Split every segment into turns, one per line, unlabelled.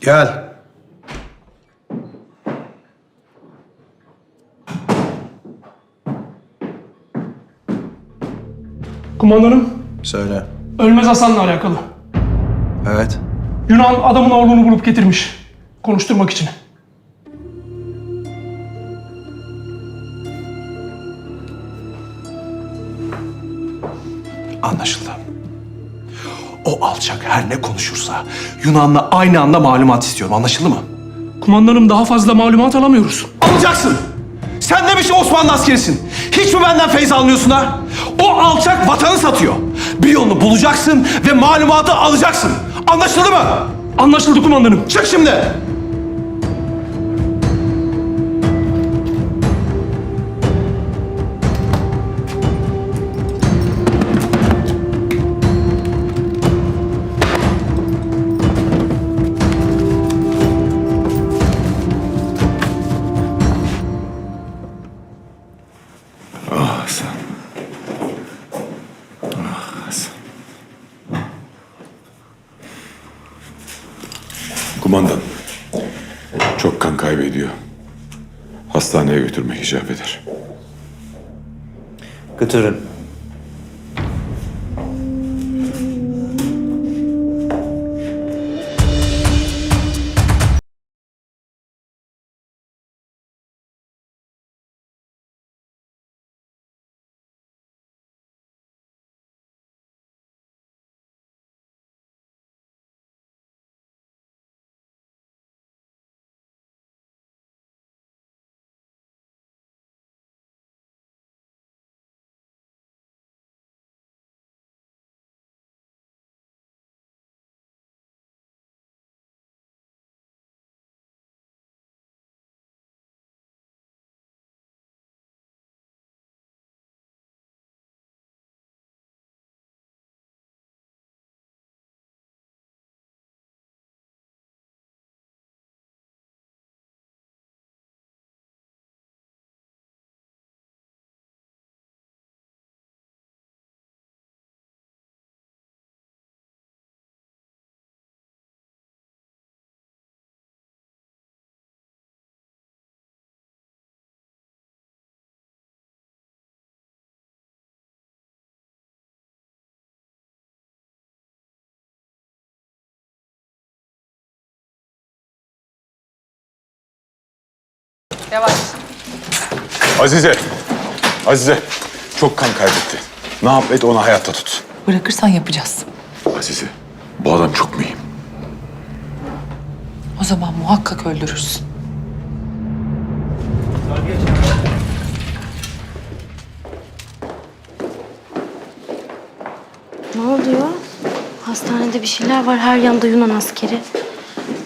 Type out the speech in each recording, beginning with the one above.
Gel.
Kumandanım,
Söyle.
Ölmez Hasan'la alakalı.
Evet.
Yunan adamın oğlunu bulup getirmiş. Konuşturmak için.
Anlaşıldı. O alçak her ne konuşursa Yunan'la aynı anda malumat istiyorum. Anlaşıldı mı?
Kumandanım daha fazla malumat alamıyoruz.
Alacaksın. Sen ne biçim Osmanlı askerisin? Hiç mi benden feyz almıyorsun ha? O alçak vatanı satıyor. Bir yolunu bulacaksın ve malumatı alacaksın. Anlaşıldı mı?
Anlaşıldı kumandanım.
Çık şimdi.
Kumandan. Çok kan kaybediyor. Hastaneye götürmek icap eder.
Götürün.
Yavaş.
Azize. Azize. Çok kan kaybetti. Ne yap et onu hayatta tut.
Bırakırsan yapacağız.
Azize. Bu adam çok mühim.
O zaman muhakkak öldürürsün.
Ne oluyor? Hastanede bir şeyler var. Her yanda Yunan askeri.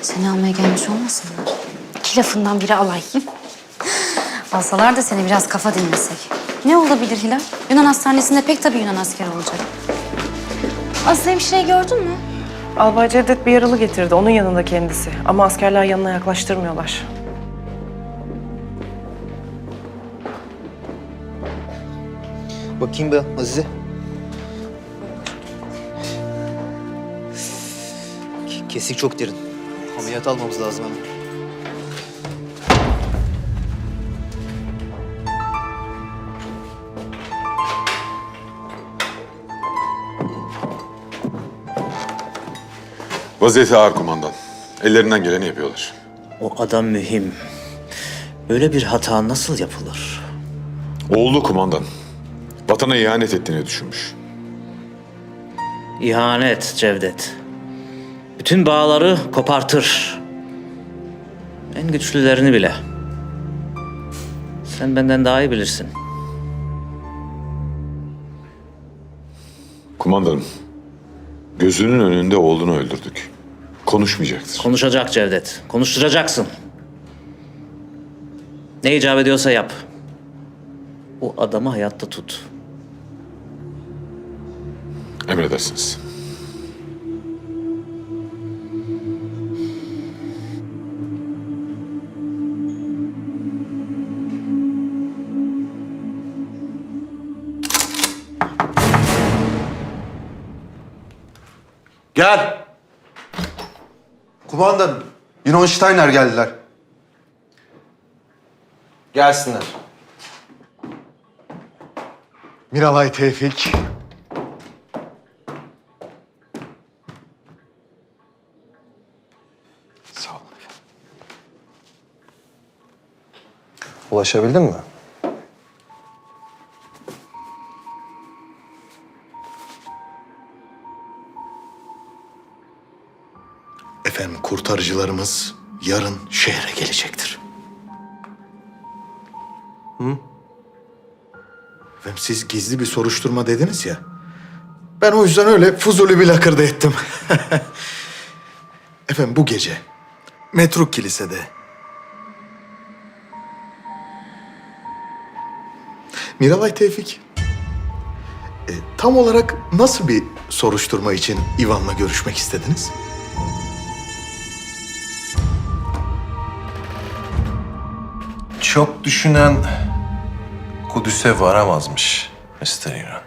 Seni almaya gelmiş olmasınlar?
İki lafından biri alay.
Alsalar da seni biraz kafa dinlesek. Ne olabilir Hilal? Yunan hastanesinde pek tabii Yunan askeri olacak.
Aslı hemşireyi gördün mü?
Albay Cevdet bir yaralı getirdi. Onun yanında kendisi. Ama askerler yanına yaklaştırmıyorlar.
Bakayım be Azize. Ke- Kesik çok derin. Ameliyat almamız lazım hemen.
Vaziyeti ağır kumandan. Ellerinden geleni yapıyorlar.
O adam mühim. Böyle bir hata nasıl yapılır?
Oğlu kumandan. Vatana ihanet ettiğini düşünmüş.
İhanet Cevdet. Bütün bağları kopartır. En güçlülerini bile. Sen benden daha iyi bilirsin.
Kumandanım. Gözünün önünde oğlunu öldürdük. Konuşmayacaktır.
Konuşacak Cevdet. Konuşturacaksın. Ne icap ediyorsa yap. O adamı hayatta tut.
Emredersiniz.
Gel.
Kumandanım. Yunan Steiner geldiler.
Gelsinler.
Miralay Tevfik. Sağ olun.
Ulaşabildin mi?
Efendim kurtarıcılarımız yarın şehre gelecektir. Hı? Efendim siz gizli bir soruşturma dediniz ya. Ben o yüzden öyle fuzuli bir lakırdı ettim. Efendim bu gece Metruk Kilise'de Miralay Tevfik e, tam olarak nasıl bir soruşturma için İvan'la görüşmek istediniz?
Çok düşünen Kudüs'e varamazmış Mr. Yunan.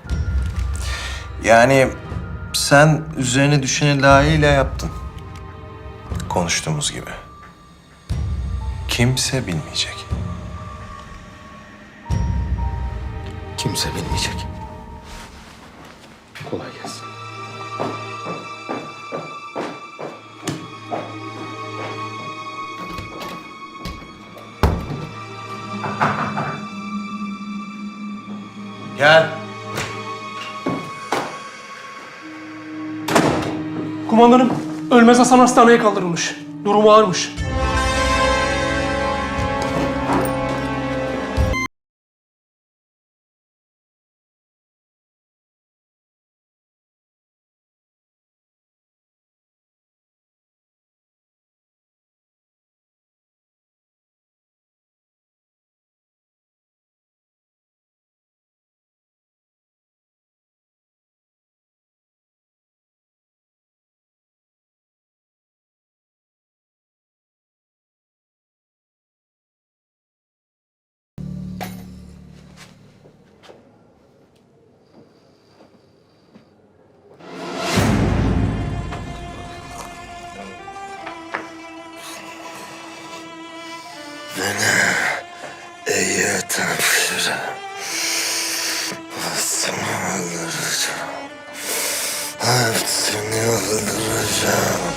Yani sen üzerine düşeni layığıyla yaptın. Konuştuğumuz gibi. Kimse bilmeyecek.
Kimse bilmeyecek. Kolay
Gel.
Kumandanım, Ölmez Hasan hastaneye kaldırılmış. Durumu ağırmış. Seyyeten pire Hepsini öldüreceğim. Hepsini öldüreceğim.